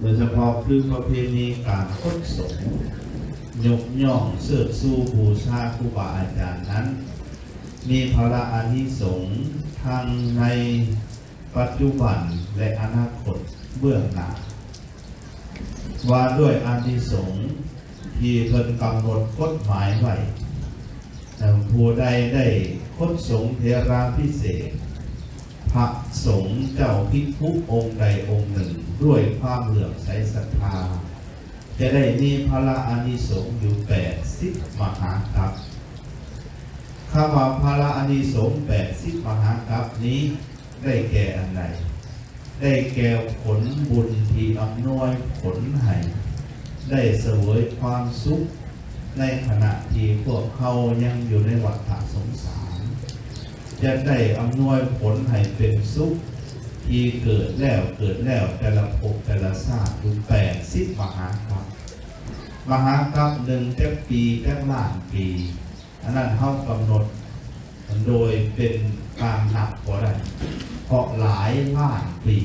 โดยเฉพาะคือประเพณีการค้นสงยกย่องเสิดสู้บูชาครูบาอาจารย์นั้น มีพระอานิสงส์ทั้งในปัจจุบันและอนาคตเบื้องหน้าว่าด้วยอานิสงส์ที่เพิ่นกำหนดกฎหมายไว้แต่ผู้ใดได้คดสงเทราพิเศษ พระสงฆ์เจ้าพิคุองค์ใดองค์หนึ่ง ด้วยความเหลื่อมใสศรัทธาจะได้มีพระอานิสงส์อยู่แปดสิบมหากัปข้าว่าพระอานิสงส์แปดสิบมหากัปนี้ได้แก่อันใดได้แก่ผลบุญที่อำนวยผลให้ได้เสวยความสุข ในขณะที่พวกเขายังอยู่ในวัฏสงสาร จะได้อำนวยผลให้เป็นสุข ที่เกิดแล้วเกิดแล้วแต่ละภพแต่ละชาติอยู่แปดสิบมหากรัปมหากรัปหนึ่งแค่ปีแค่ล้านปีอันนั้นเขากำหนด โดยเป็นการหนักกว่าได้เพราะหลายล้านปี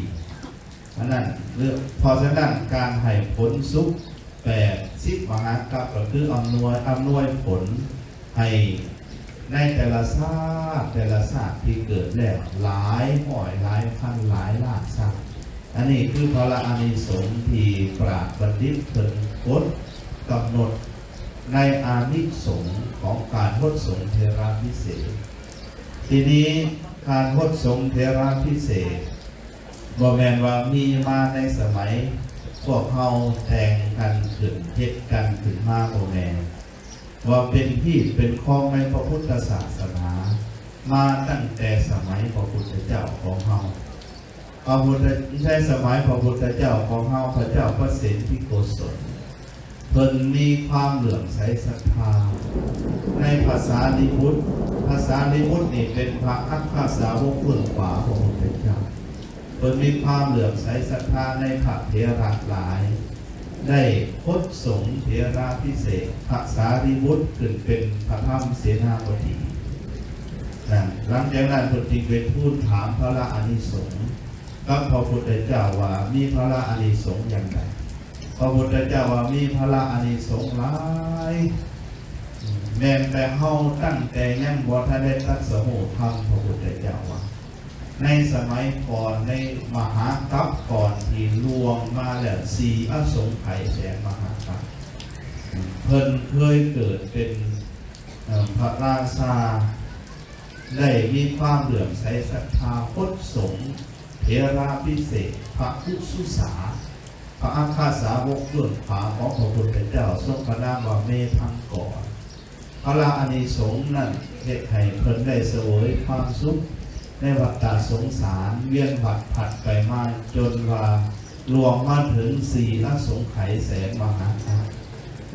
อันนั้นเรื่องพอฉะนั้นการให้ผลสุขแปดสิบมหากรัปก็คืออำนวยอำนวยผลให้ ในแต่ละชาติแต่ละชาติที่เกิดแล้วหลายหอยหลายพันหลายล้านชาติอันนี้คือพระอานิสงส์ที่ปราดบัณฑิตเพิ่นกดกำหนดในอานิสงส์ของการทดสงฆ์เทระพิเศษ ทีนี้การทดสงฆ์เทระพิเศษบอแมนว่ามีมาในสมัย พวกเขาแต่งกันขึ้นเฮ็ดกันขึ้นมาโบแมน ว่าเป็นที่เป็นครองในพระพุทธศาสนา มาตั้งแต่สมัยพระพุทธเจ้าของเฮาพระพุทธใช้สมัยพระพุทธเจ้าของเฮาพระเจ้าพระเสนที่โกศลเพิ่นมีความเหลื่อมใสศรัทธา ในภาษาลิบุตภาษาลิบุตนี่เป็นพระอัคคสาวกเบื้องขวาของพระพุทธเจ้าเพิ่นมีความเหลื่อมใสศรัทธาในพระเถระหลาย ได้พดสงฆ์เถระพิเศษพระสารีบุตรขึ้นเป็นพระธรรมเสนาบดีนะหลังจากนั้นพระจึงเป็นทูลถามพระละอานิสงส์กับพระพุทธเจ้าว่ามีพระละอานิสงส์อย่างไรพระพุทธเจ้าว่ามีพระละอานิสงส์หลายแม้แต่เฮาตั้งแต่ยังบ่ทันได้ตัดสมุธรรมพระพุทธเจ้าว่า ในสมัยก่อนในมหากัปก่อนที่ลวงมาแล้วสีอสงไขยแสนมหากัปเพิ่นเคยเกิดเป็นพระราชาได้มีความเหลื่อมใสศรัทธาพดสงเทราพิเศษ พระผู้สุสา พระอาคาสาวกเบื้องขวาของพระพุทธเจ้าทรงพระนามว่าเมธังก่อน พระราอานิสงส์นั้นเหตุให้เพิ่นได้เสวยความสุข ในวัฏฏะสงสารเวียนวัฏผัดไปมาจนว่ารวมมาถึงสี่อสงไขยแสนมหาชาติ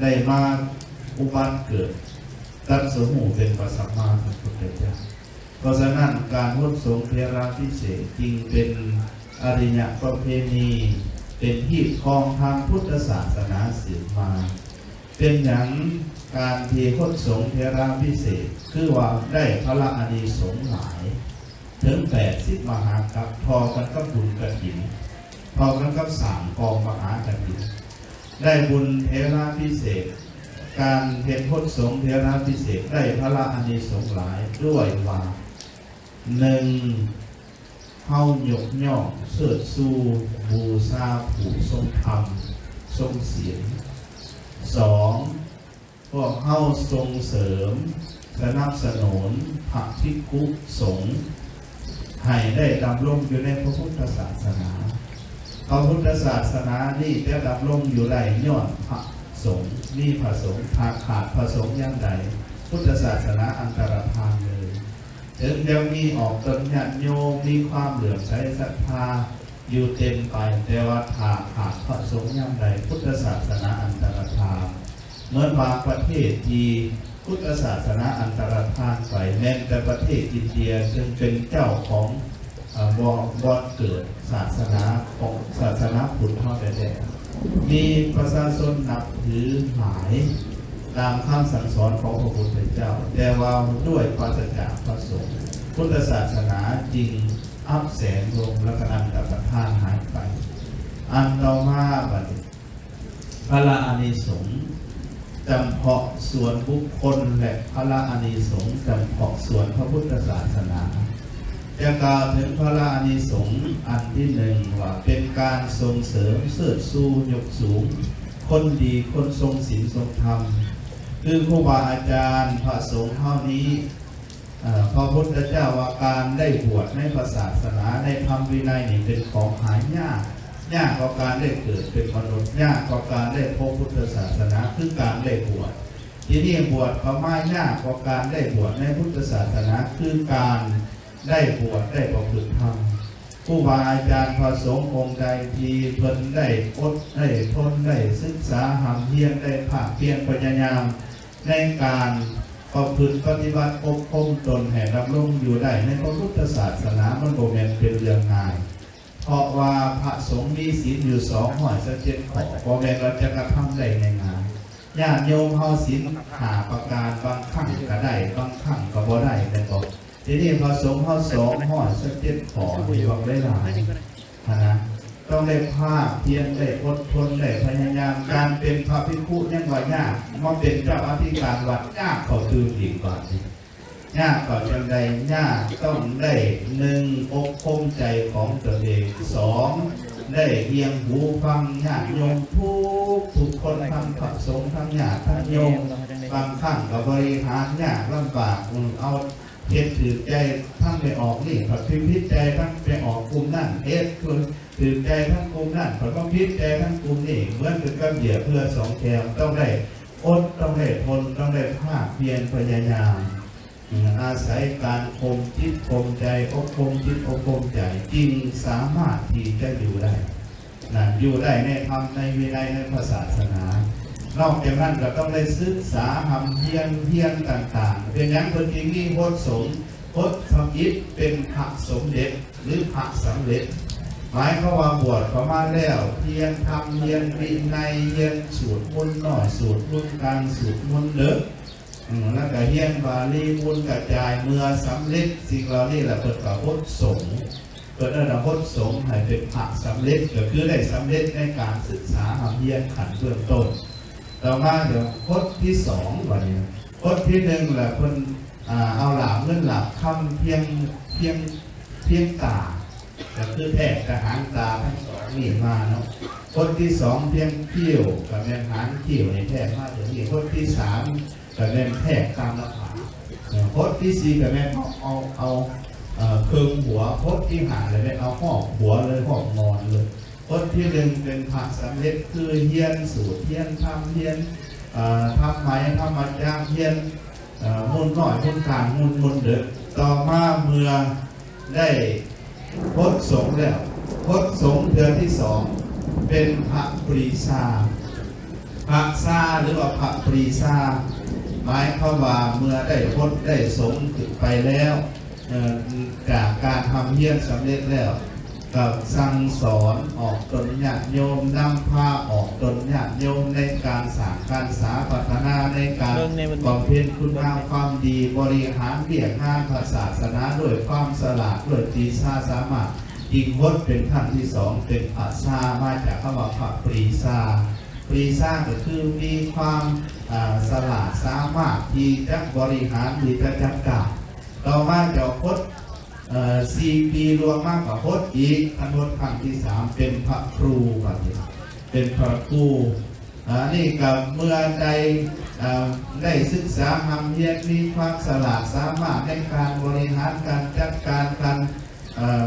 ได้มาอุบัติเกิดตัดสมูเป็นปัสสัมมาสัมพุทธเจ้าเพราะฉะนั้นการวดสงเทระพิเศษจึงเป็นอริยประเพณีเป็นที่ครองทางพุทธศาสนาสืบมา เป็นอย่างการเทคดสงเทระพิเศษ คือว่าได้พระอานิสงส์หลาย ถึงแปดสิบมหากับพอกันก็บุญกระถิน พอกันก็สามกองมหากระถิน ได้บุญเทระพิเศษ การเห็นพจสงฆ์เทระพิเศษได้พระอานิสงส์หลายด้วยว่าหนึ่งเฮาหยกย่องเสิดสู้บูชาผู้ทรงธรรม ทรงเสียงสองพวกเฮาทรงเสริมสนับสนุนพระภิกขุสงฆ์ ให้ได้ดำรงอยู่ในพระพุทธศาสนา พระพุทธศาสนานี่จะดำรงอยู่ได้ย้อนพระสงฆ์นี่พระสงฆ์หากขาดพระสงฆ์ย่างใดพุทธศาสนาอันตรธานเลยถึงยังมีออกตนญาติโยมมีความเหลื่อมใสศรัทธาอยู่เต็มไปแต่ว่าขาดขาดพระสงฆ์ย่างใดพุทธศาสนาอันตรธานเหมือนบางประเทศที่ พุทธศาสนาอันตรธานไปแม้แต่ประเทศอินเดียซึ่งเป็นเจ้าของเอ่อบอบอดเกิดศาสนาของศาสนาพุทธเท่าแท้ๆมีประชาชนนับถือหลายตามคำสั่งสอนของพระพุทธเจ้า แต่ว่าด้วยปราศจากพระสงฆ์พุทธศาสนาจริงอับแสงลงและกระนันกับประทานหายไป อันต่อมาบัดพระอานิสงส์ จำเพาะส่วนบุคคลและพระอานิสงส์จำเพาะส่วนพระพุทธศาสนาจะกล่าวถึงพระอานิสงส์อันที่หนึ่งว่าเป็นการส่งเสริมเสริฐสู้ยกสูง คนดีคนทรงศีลทรงธรรม คือครูบาอาจารย์พระสงฆ์เท่านี้พระพุทธเจ้าว่าการได้บวชในพระศาสนาในธรรมวินัยนี่เป็นของหายาก ยากกว่าการได้เกิดเป็นมนุษย์ยากกว่าการได้พบพุทธศาสนาคือการได้บวชที่นี่บวชก็มายากกว่าการได้บวชในพุทธศาสนาคือการได้บวชได้ประพฤติธรรมผู้บาอาจารย์พระสงฆ์องค์ใดที่เพิ่นได้อดได้ทนได้ศึกษาหำเพียรได้ภาคเพียรพยายามในการประพฤติปฏิบัติอบรมตนแห่ดำรงอยู่ได้ในพระพุทธศาสนามันโมเมนเป็นเรื่องง่าย เพราะว่าพระสงฆ์มีศีลอยู่สองหอยสเจ็ดข้อโมเมนเราจะกระทำได้ง่ายๆญาติโยมเฮาศีลหาประการบางครั้งก็ได้บางครั้งก็บ่ได้แต่ก็ทีนี้พระสงฆ์เฮาสองหอยสเจ็ดข้อที่บอกได้หลายนะต้องได้ภาคเพียรได้อดทนได้พยายามการเป็นพระภิกขุยังว่ายากมาเป็นเจ้าอธิการวัดยากเขาตื่นอีกก่อนสิ ยากก่อนจังใดยากต้องได้หนึ่งอกคมใจของตัวเองสองได้เอียงหูฟังญาติโยมทุกทุกคนทั้งพระสงทั้งญาติทั้งโยมบางครั้งก็บริหารยากลำบากอืมเอาเฮ็ดถือใจทั้งไปออกนี่ผัดพิมพิษใจทั้งไปออกกลุ่มนั่นเฮ็ดคือถือใจทั้งกลุ่มนั่นผัดก็พิษใจทั้งกลุ่มนี่เหมือนเป็นกับเหยียบเพื่อสองแคมต้องได้อดต้องได้ทนต้องได้ภาคเพียรพยายาม อาศัยการคมจิตคมใจอบคมจิตอบคมใจจริงสามารถที่จะอยู่ได้นะอยู่ได้ในธรรมในวินัยในศาสนา นอกจากนั้นก็ต้องได้ศึกษาทำเพียนเพียนต่างๆ เป็นอย่างคนจริงนี่โคตรสงฆ์โคตรทำยิตเป็นพระสมเด็จหรือพระสำเร็จ หมายเขาว่าบวชเขามาแล้วเพียนทำเพียนวินัยเพียนสูตรมุนต์หน่อยสูตรมุนต์กลางสูตรมุนต์เลิกอืม แล้วก็เฮียนบาลีมุนกระจายเมื่อสำเร็จสิ่งเหล่านี้แหละเปิดกับพจน์สงฆ์เปิดระดับพจน์สงฆ์ให้เป็นพระสำเร็จก็คือได้สำเร็จในการศึกษาทำเพียนขันเบื้องต้น ต่อมาเดี๋ยวพจน์ที่สองวันนี้พจน์ที่หนึ่งแหละเพิ่นเอาหลาบเงินหลาบคำเพียงเพียงเพียงตาก็คือแพทย์กับหางตาทั้งสองนี่มาเนาะพจน์ที่สองเพียงเขี้ยวกับแม่หางเขี้ยวในแพทย์มาเดี๋ยวนี้พจน์ที่สาม กับแม่แพทย์ตามหน้าผากพจน์ที่สี่กับแม่เอาเอาเอาเอ่องหัวพจน์ที่หาเลยแม่เอาหอกหัวเลยหอกนอนเลยคนที่หนึ่งเป็นพระสำเร็จคือเฮียนสูตรเฮียนทำเฮียนเอ่อทำไหมทำมาจางเฮียนเอ่อมุนหน่อยมุนกลางมุนมุนเด็กต่อมาเมื่อได้พดสงแล้วพดสงเดือนที่สองเป็นพระปรีชาพระซาหรือว่าพระปรีชา หมายความว่าเมื่อได้พดได้สงฆ์ไปแล้วเอ่อจากการทำเฮียนสำเร็จแล้วกับสั่งสอนออกตนญาติโยมนำพาออกตนญาติโยมในการสร้างการสาพัฒนาในการบำเพ็ญคุณงามความดีบริหารเบียกงานพระศาสนาด้วยความสลาดด้วยจีชาสามารถอิงพจน์เป็นขั้นที่สองเป็นปัสามาจากคำว่าพระปรีชา ปรีชาก็คือมีความสลาดสามารถที่จะบริหารหรือจะจัดการต่อมาจะพจน์เอ่อสี่ปีรวมมากกว่าพจน์อีกอันพจน์ครั้งที่สามเป็นพระครูแบบนี้เป็นพระครูนนี้กับเมื่อใดได้ศึกษาทำเรียนมีความสลาดสามารถในการบริหารการจัดการการ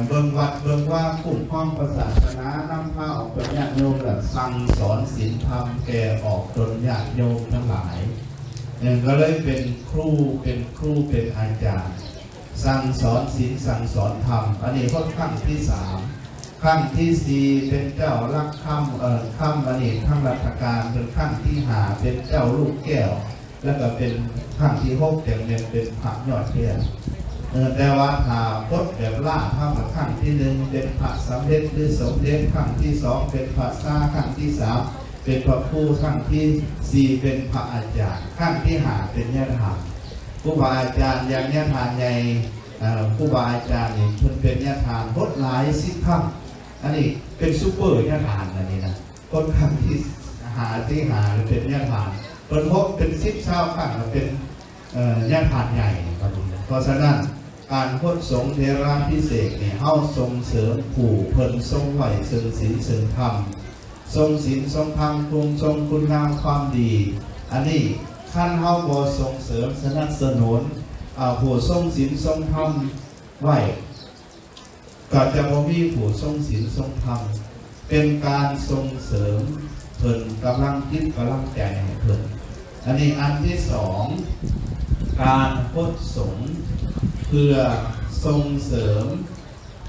เบิ่งวัดเบิ่งว่าคุ้มครองศาสนานำพาออกเป็นญาติโยมแบบสั่งสอนศีลธรรมแก่ออกตนญาติโยมทั้งหลายเนี่ยก็เลยเป็นครูเป็นครูเป็นอาจารย์ สั่งสอนศีลสั่งสอนธรรมอันนี้ก็ขั้งที่สามขั้งที่สี่เป็นเจ้ารักคำเอ่อคำอันนี้ขั้งรัชการเป็นขั้งที่หาเป็นเจ้าลูกแก้ว แล้วก็เป็นขั้งที่หกอย่างเนี้เป็นพระยอดเทียน แต่ว่าถ้าพดแบบล่าถ้ามาขั้งที่หนึ่งเป็นพระสำเร็จหรือสมเด็จขั้งที่สองเป็นพระซาขั้งที่สามเป็นพระผู้ขั้งที่สี่เป็นพระอาจารย์ขั้งที่หาเป็นญาติธรรมครูบาอาจารย์อย่างเนี้ยทานใหญ่เอ่อครูบาอาจารย์นี่เพิ่นเป็นเนี้ยทานพดหลายสิบคำในอันนี้เป็นซูเปอร์เนี่ยทานอันนี้นะคนครั้งที่หาที่หาหรือเป็นเนี่ยทานเพิ่นพบเป็นสิบเช้าครั้งเป็นเอ่อเนี่ยทานใหญ่ครับเพราะฉะนั้น การพดสงเทราพิเศษเนี่ยเฮาส่งเสริมผู้เพิ่นทรงไหวเสริมศีลเสริมธรรม ทรงศีลทรงธรรมปรุงทรงคุณงามความดี อันนี้ขั้นเฮาบ่ส่งเสริมสนับสนุนอ่าผู้ทรงศีลทรงธรรมไหวก็จะบ่มีผู้ทรงศีลทรงธรรม เป็นการส่งเสริมเพิ่นกำลังคิดกำลังใจให้เพิ่นอันนี้อันที่สองการพดสง เพื่อส่งเสริม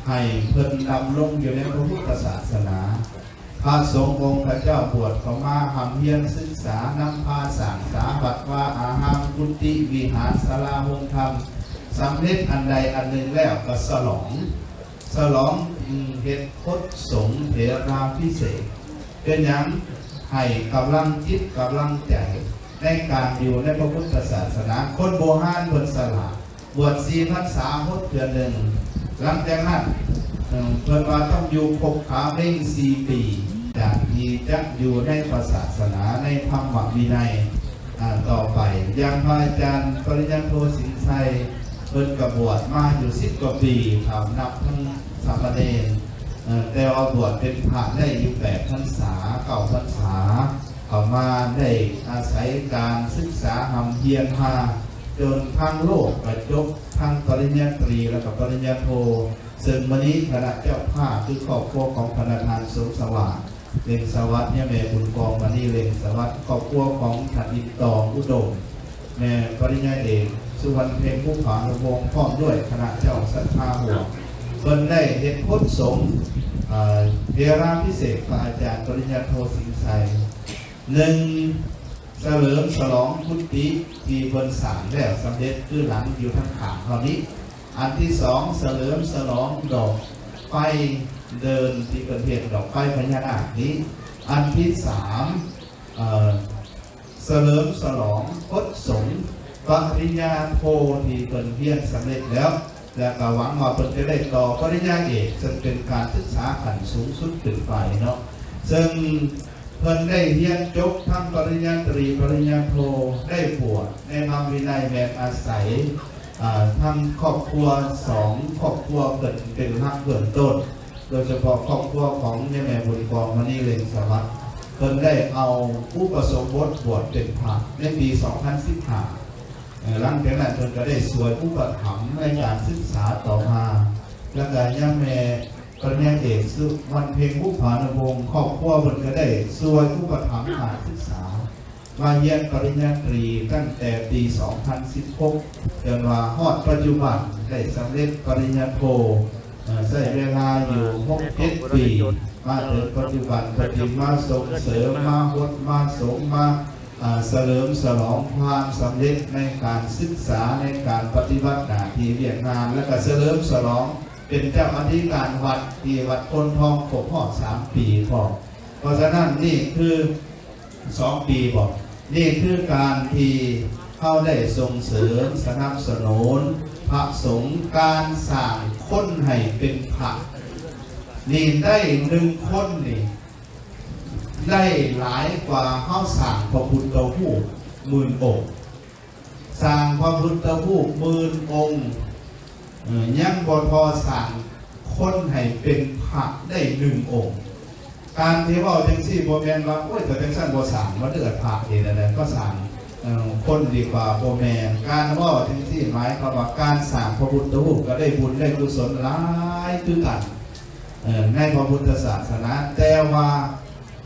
ให้เพิ่นดำรงอยู่ในพระพุทธศาสนา พระสงฆ์องค์พระเจ้าบวชเขามาทำเพียรศึกษานำพาสั่งสาบัดว่าอาหารกุฏิวิหารศาลาหงธรรมสำเร็จอันใดอันหนึ่งแล้วก็สลองฉลองเฮ็ดพดสงเถราพิเศษกเป็นยังให้กำลังจิตกำลังใจในการอยู่ในพระพุทธศาสนา คนโบราณเพิ่นสละ บวชสี่พรรษาพดเดือนหนึ่งหลังจากนั้นเอ่อเพิ่นว่าต้องอยู่คบขาเร่งสี่ปีจากที่จะอยู่ในพระศาสนาในธรรมวินัยต่อไปอย่างพระอาจารย์ปริญญาโทสินชัยเพิ่นกับบวชมาอยู่สิบกว่าปีถามนับทั้งสามเณรแต่ว่าบวชเป็นพระได้อยู่แปดพรรษาเก่าพรรษาเขามาได้อาศัยการศึกษาหำเฮียนมา จนทั้งโลกกระจบทั้งปริญญาตรีและกับปริญญาโทซึ่งวันนี้คณะเจ้าภาพคือครอบครัวของคณะทานสมสว่างเลงสวัสดิ์เนี่ยแม่บุญกองวันนี้เลงสวัสดิ์ครอบครัวของถัดอินตองอุดมแม่ปริญญาเอกสุวรรณเพลงผู้ผาระวงพร้อมด้วยคณะเจ้าสัทธาหัวเพิ่นได้เห็นพุทธสงฆ์เอ่อเทราพิเศษพระอาจารย์ปริญญาโทสิงห์ชัยหนึ่ง เฉลิมฉลองพุทธิที่เพิ่นสั่งแล้วสำเร็จคือหลังอยู่ทางขางเท่านี้ อันที่สองเฉลิมฉลองดอกไฟเดินที่เกิดเหตุดอกไฟพญานาคนี้ อันที่สามเอ่อเสริมฉลองพดสงฆ์ปริญญาโทที่เปินเพียรสำเร็จแล้วและก็หวังว่าเปินจะได้ต่อปริญญาเอกซึ่งเป็นการศึกษาขั้นสูงสุดขึ้นไปเนาะซึ่ง เพิ่นได้เรียนจบทั้งปริญญาตรีปริญญาโทได้บวชในธรรมวินัยแบบอาศัยอ่าทั้งครอบครัวสองครอบครัวเกิดเป็นรักเบื้องต้น โดยเฉพาะครอบครัวของแม่แม่บุญกองมณีเลงสวัสดิ์เพิ่นได้เอาผู้ประสบบทบวชเป็นพระในปี 2015หลังจากนั้นเพิ่นก็ได้สวยผู้ประถมในการศึกษาต่อมาแล้วก็ย่าแม่ ปริญญาเอกสุวรรณเพลงผู้ผานวงศ์ครอบครัวคนก็ได้สวยผู้ประถมการศึกษามาเรียนปริญญาตรีตั้งแต่ปี 2016จนว่าฮอดปัจจุบันได้สำเร็จปริญญาโทใช้เวลาอยู่6-7ปีมาถึงปัจจุบันปฏิมาส่งเสริมมาหดมาสงมาเสริมสลองความสำเร็จในการศึกษาในการปฏิบัติหน้าที่เรียนงานและก็เสริมสลอง เป็นเจ้าอธิการวัดที่วัดคนทองครบรอสามปีพอเพราะฉะนั้นนี่คือสองปีบอกนี่คือการที่เข้าได้ส่งเสริมสนับสนุนพระสงฆ์การสร้างคนให้เป็นพระนี่ได้หนึ่งคนนี่ได้หลายกว่าเข้าสั่งพระพุทธรูปหมื่นองค์สร้างพระพุทธรูปหมื่นองค์ ยังบพอสั่งคนให้เป็นพระได้หนึ่งองค์ การที่ว่าจังซี่โบแมนว่าโอ้ยแต่จังสั้นโบสั่งมาเดือดพระเองนั่นแหละก็สั่งคนดีกว่าโบแมนการว่าจังซี่หมายความว่าการสั่งพระพุทธรูปก็ได้บุญได้กุศลหลายคือกันในพระพุทธศาสนาแต่ว่า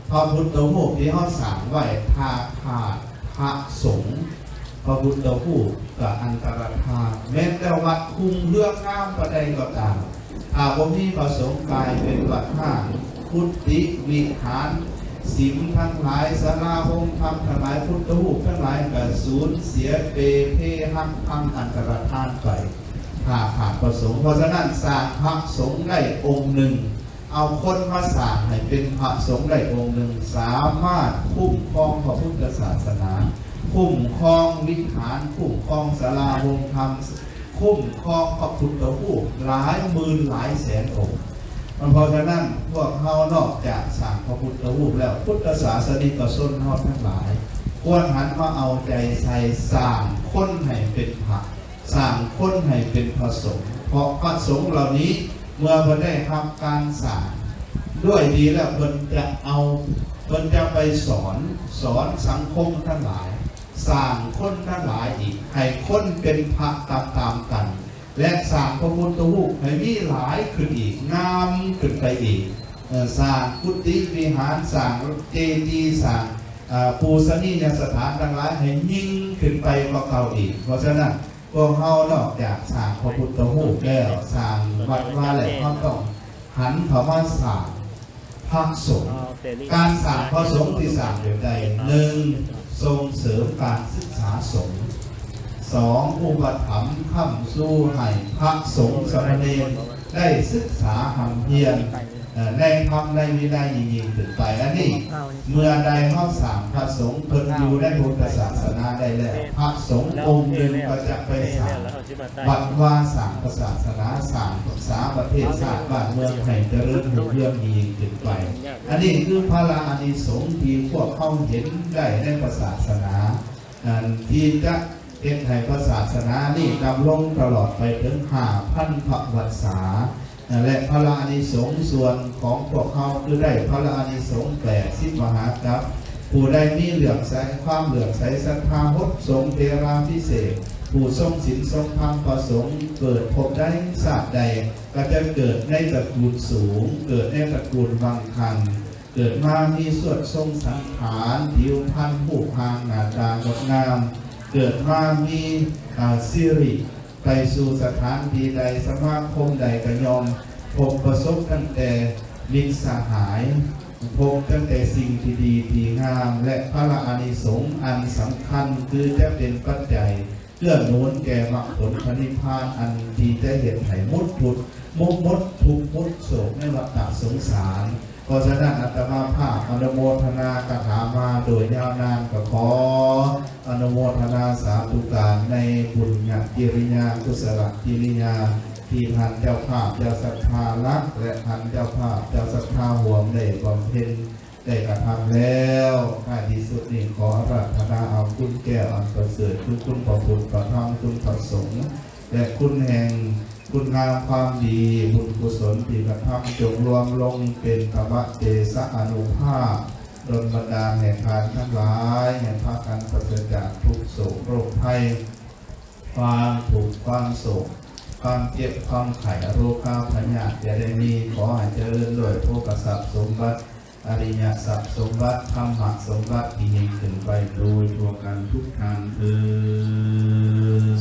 พระพุทธรูปที่เขาสร้างไว้ทาขาดพระสงฆ์ พระพุทธรูปกับอันตรธาตุแม้แต่วัดคุมเรื่องน้ำประใดก็ตามอาผมมีประสงค์กายเป็นวัดห้าพุทธิวิหารสิมทั้งหลายสาราองค์ธรรมทั้งหลายพุทธรูทั้งหลายกับสูญเสียเปเพหักพังอันตรธาตุไปถ้าขาดประสงค์เพราะฉะนั้นสร้างพระสงฆ์ได้องค์หนึ่ง เอาคนมาสร้างให้เป็นพระสงฆ์ได้องค์หนึ่ง สามารถคุ้มครองพระพุทธศาสนา คุ้มครองวิหารคุ้มครองศาลาวงธรรมคุ้มครองพระพุทธรูปหลายหมื่นหลายแสนองค์เพเพราะฉะนั้นพวกเฮานอกจากสั่งพระพุทธรูปแล้วพุทธศาสนิกชนเฮาทั้งหลายควรหันมาเอาใจใส่สร้างคนให้เป็นพระสร้างคนให้เป็นพระสงฆ์เพราะพระสงฆ์เหล่านี้เมื่อเพิ่นได้ทำการสร้างด้วยดีแล้วเพิ่นจะเอาเพิ่นจะไปสอนสอนสังคมทั้งหลาย สร้างคนทั้งหลายอีก ให้คนเป็นพระตามตามๆกัน และสร้างพระพุทธรูปให้มีหลายขึ้นอีกงามขึ้นไปอีกเอ่อสร้างกุฏิวิหารสร้างเจดีย์สร้างอ่าปูสนียสถานทั้งหลายให้ยิ่งขึ้นไปกว่าเก่าอีก เพราะฉะนั้นพวกเฮานอกจากสร้างพระพุทธรูปแล้วสร้างวัดว่าแล้วเขาต้องหันเข้ามาสร้างพระสงฆ์การสร้างพระสงฆ์ที่สร้างอยู่ใดหนึ่ง ส่งเสริมการศึกษาสงฆ์สองอุปถัมภ์ค้ำสู้ให้พระสงฆ์สมเด็จได้ศึกษาหำเพียรเอ่อ ในธรรมในวินัยยิ่งๆขึ้นไปอันนี้เมื่อใดเข้าสร้างพระสงฆ์เพิ่นอยู่ในพุทธศาสนาได้แล้ว พระสงฆ์องค์หนึ่งก็จะไปสร้างวัดว่าสร้างศาสนาสร้างศึกษาประเทศชาติบ้านเมืองให้เจริญรุ่งเรืองยิ่งขึ้นไป อันนี้คือพระลาอานิสงส์ที่พวกเขาเห็นได้ในพระศาสนาอันที่จะเป็นให้พระศาสนานี่ดำรงตลอดไปถึงห้าพันพระวัษา และพระลาอานิสงส์ส่วนของพวกเขาคือได้พระลาอานิสงส์แปดสิบมหากัปผู้ใดมีเหลืองใสความเหลืองใสศรัทธาหดสงเทราพิเศษ ผู้ทรงศีลทรงธรรมประสงค์เกิดพบได้ศาสตร์ใด ก็จะเกิดในตระกูลสูง เกิดในตระกูลวังคัน เกิดมามีสวดทรงสังขารผิวพรรณผู้พางหน้าตางดงาม เกิดมามีอาสิริ ไปสู่สถานที่ใดสมาคมใดก็ยอมพบประสบตั้งแต่มิตรสหาย พบตั้งแต่สิ่งที่ดีที่งาม และพระอานิสงส์อันสำคัญคือจะเป็นปัจจัยเพื่อหนุนแก่มรรคผลพระนิพพานอันที่จะเห็นไถ่มุดทุดมุกมดทุกมุดโศกในวัฏสงสาร เพราะฉะนั้นอาตมาภาพอนุโมทนากถามาโดยยาวนานก็ขออนุโมทนาสาธุการในบุญญากิริยากุศลกิริยาที่ท่านเจ้าภาพเจ้าศรัทธารักและท่านเจ้าภาพเจ้าศรัทธาห่วงได้บำเพ็ญได้กระทำแล้วท้ายที่สุดนี้ขอรัธนาเอาคุณแก้วอันประเสริฐคือคุณประพุทธประธรรมคุณประสงค์และคุณแห่ง คุณงามความดีบุญกุศลที่กระทำจงรวมลงเป็นธรรมเจสะอนุภาพดลบันดาแห่งทานทั้งหลายแห่งพากันประเสริจากทุกโศกโรคภัยความถูกความโศกความเจ็บความไข้โรคข้าวพยาธิอย่าได้มีขอให้เจริญด้วยโภกทรัพย์สมบัติอริยทรัพย์สมบัติธรรมะสมบัติที่ยิ่งขึ้นไปโดยทั่วกันทุกทางเออ